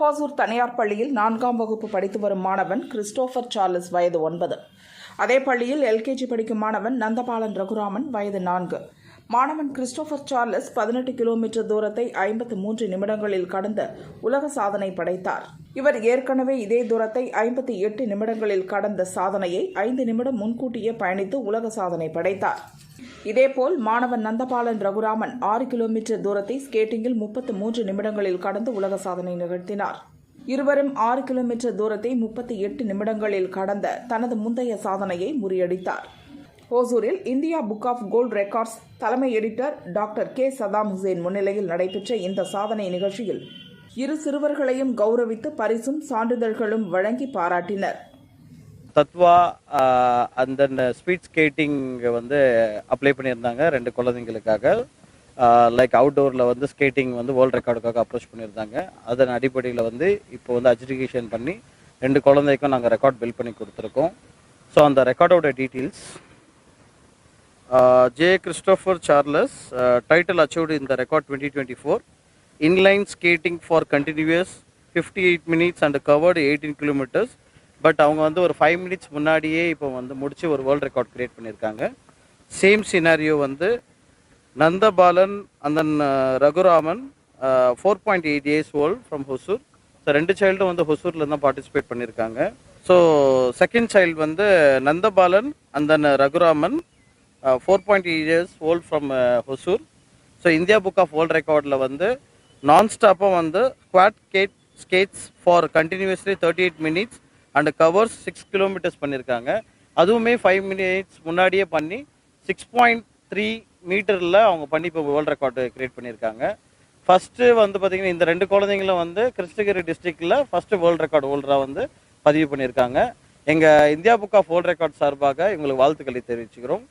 ஹோசூர் தனியார் பள்ளியில் நான்காம் வகுப்பு படித்து வரும் மாணவன் கிறிஸ்டோபர் சார்லஸ் வயது ஒன்பது. அதே பள்ளியில் எல்கேஜி படிக்கும் மாணவன் நந்தபாலன் ரகுராமன் வயது நான்கு. மாணவன் கிறிஸ்டோபர் சார்லஸ் பதினெட்டு கிலோமீட்டர் தூரத்தை ஐம்பத்து மூன்று நிமிடங்களில் கடந்த உலக சாதனை படைத்தார். இவர் ஏற்கனவே இதே தூரத்தை ஐம்பத்தி எட்டு நிமிடங்களில் கடந்த சாதனையை ஐந்து நிமிடம் முன்கூட்டியே பயணித்து உலக சாதனை படைத்தார். இதேபோல் மாணவன் நந்தபாலன் ரகுராமன் ஆறு கிலோமீட்டர் தூரத்தை ஸ்கேட்டிங்கில் முப்பத்து மூன்று நிமிடங்களில் கடந்து உலக சாதனை நிகழ்த்தினார். இருவரும் ஆறு கிலோமீட்டர் தூரத்தை முப்பத்தி எட்டு நிமிடங்களில் கடந்த தனது முந்தைய சாதனையை முறியடித்தார். ஓசூரில் India book of gold records தலைமை editor doctor K Saddam Hussain முன்னிலையில் நடைபெற்ற இந்த சாதனை நிகழ்ச்சியில் இரு சிறுவர்களையும் கௌரவித்து பரிசும் சான்றிதழ்களும் வழங்கி பாராட்டினர். தத்வா அண்ட் அந்த ஸ்பீட் ஸ்கேட்டிங் வந்து அப்ளை பண்ணியிருந்தாங்க ரெண்டு குழந்தைங்களுக்காக. லைக் அவுட்டோரில் வந்து ஸ்கேட்டிங் வந்து வேர்ல்ட் ரெக்கார்டுக்காக அப்ரோச் பண்ணியிருந்தாங்க. அதன் அடிப்படையில் வந்து இப்போ வந்து அஜுடிகேஷன் பண்ணி ரெண்டு குழந்தைக்கும் நாங்கள் ரெக்கார்ட் பில் பண்ணி கொடுத்துருக்கோம். ஸோ அந்த ரெக்கார்டோட details J Christopher Charles title achieved இந்த record twenty twenty four inline skating for continues fifty eight minutes and covered eighteen kilometres but அவங்க வந்து ஒரு ஃபைவ் மினிட்ஸ் முன்னாடியே இப்போ வந்து முடிச்சு ஒரு வேர்ல்ட் ரெக்கார்ட் கிரியேட் பண்ணியிருக்காங்க. சேம் சினாரியோ வந்து நந்தபாலன் அந்த uh, Raghuraman four point eight years old from Hosur so ரெண்டு சைல்டும் வந்து ஹொசூரில் தான் பார்ட்டிசிபேட் பண்ணியிருக்காங்க. ஸோ செகண்ட் சைல்டு வந்து நந்தபாலன் அந்த uh, Raghuraman four point eight years old from Hosur so India book of world ரெக்கார்டில் வந்து நான் ஸ்டாப்பாக வந்து squad gate skates for continuously thirty eight minutes and covers six kilometres பண்ணியிருக்காங்க அதுவுமே ஃபைவ் மினிட்ஸ் முன்னாடியே பண்ணி சிக்ஸ் பாயிண்ட் த்ரீ மீட்டரில் அவங்க பண்ணி இப்போ வேர்ல்ட் ரெக்கார்டு கிரியேட் பண்ணியிருக்காங்க ஃபஸ்ட்டு வந்து பார்த்தீங்கன்னா இந்த ரெண்டு குழந்தைங்களும் வந்து கிருஷ்ணகிரி டிஸ்ட்ரிக்டில் ஃபஸ்ட்டு வேர்ல்ட் ரெக்கார்டு ஹோல்டராக வந்து பதிவு பண்ணியிருக்காங்க எங்கள் India book of world record சார்பாக இவங்களுக்கு வாழ்த்துக்களை தெரிவிச்சுக்கிறோம்.